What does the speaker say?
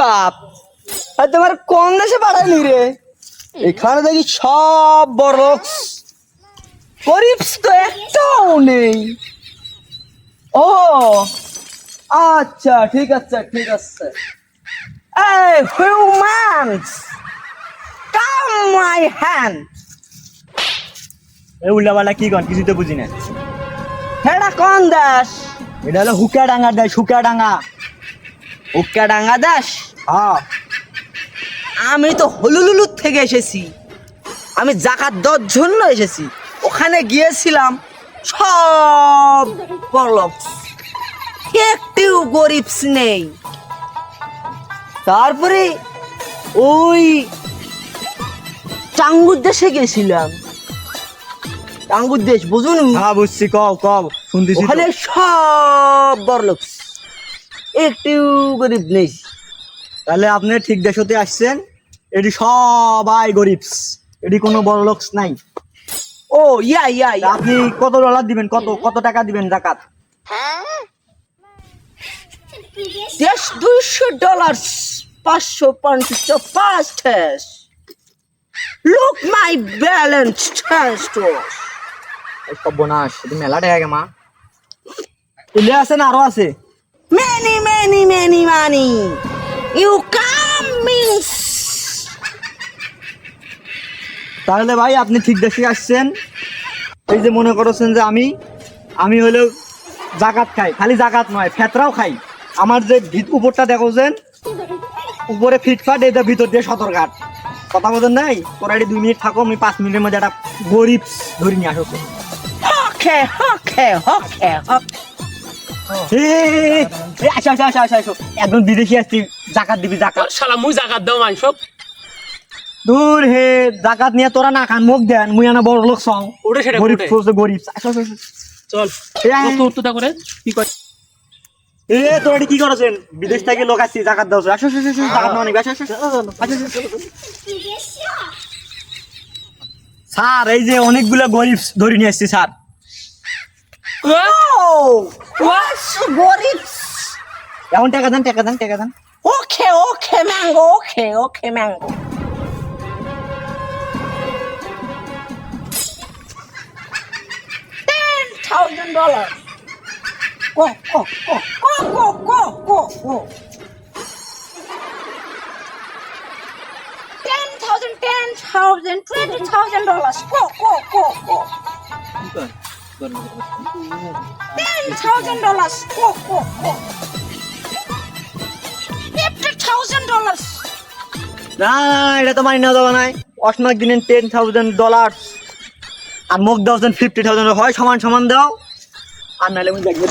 বাপ। আর তোমার কোন দেশে পাঠায়নি রে? এখানে দেখি সব বড় গরিব তো একটাও নেই। ও আচ্ছা ঠিক আছে ঠিক আছে। এই হিউম্যানস কাম মাই হ্যান্ড এই উল্লাপাল্লা কি কন? কিছু তো বুঝি না। হেডা কোন দেশ? এটা হলো হুকা ডাঙ্গা দেয় হুকা ডাঙ্গা উক্কা ডাঙ্গা দাস? হ্যাঁ। আমি তো হলুলুলুর থেকে এসেছি। আমি জাকাত দেওয়ার জন্য এসেছি। ওখানে গিয়েছিলাম সব বড়লোক একটিও গরিব নেই। তারপরে ওই টাঙ্গুর দেশে গেছিলাম টাঙ্গুর দেশ বুঝুন? হ্যাঁ বুঝছি কও কও শুনতেছি। ওখানে সব বড়লোক একটিও গরিব নেই। তাহলে আপনি ঠিক দেশতে আসছেন এটি সবাই গরিব এটি কোনো বড় লোক নাই। ও ইয়া ইয়া আপনি কত ডলার দিবেন কত কত টাকা দিবেন জাকাত? দেশ দুইশো ডলার পাঁচশো পঞ্চাশ পাঁচ ঠেস লুক মাই ব্যালেন্স ঠেস সর্বনাশ এটি মেলা টাকা মা। এলে আছে না আরও আছে। Many many money you come means তাহলে ভাই আপনি ঠিক দেশে আসছেন। এই যে মনে করছেন যে আমি আমি হলো জাকাত খাই খালি জাকাত নয় ফেতরাও খাই। আমার যে উপরটা দেখোছেন উপরে ফিটফাট এই যে ভিতর দিয়ে সতর্কাট কথা বলেন নাই? তোরা এটি দুই মিনিট থাকো আমি পাঁচ মিনিটের মধ্যে একটা গরিব ধরে নিয়ে আসো। ওকে ওকে ওকে ওকে আসো আসো আসো আসো আসো একদম বিদেশি আসছি জাকাত দিবি জাকাত শালা মুই জাগাত দাও মাই সব দূর হে জাকাত নিয়ে তোরা না খান মুখ দেন মুই আনা বড় লোক সং সেটা গরিব ওটা। গরিব আসো আসো আসো। চল আয়, করে কি কর এ তোরা কি করেছেন বিদেশ থেকে লোক আসছি জাকাত দাও আসো আসো আসো, জাকাত নেওয়া নিবি, আসো আসো, আসো, আসো, আসো, আসো। স্যার এই যে অনেকগুলো গরিব ধরে নিয়ে আসছি স্যার ও গরিব এখন টাকা দেন টাকা দেন টাকা দেন okay okay mango okay okay mango ten thousand dollars. Go go go go go go go go. Ten thousand, ten thousand, twenty thousand dollars. Go go go go. Ten thousand dollars. Oh, oh, oh. Fifty dollars. না এটা তো মানি না দেওয়া নাই অসমাক দিনেন ten thousand dollar আর মুখ দাও ফিফটি থাউজেন্ড হয় সমান সমান দাও আর নাহলে আমি দেখবি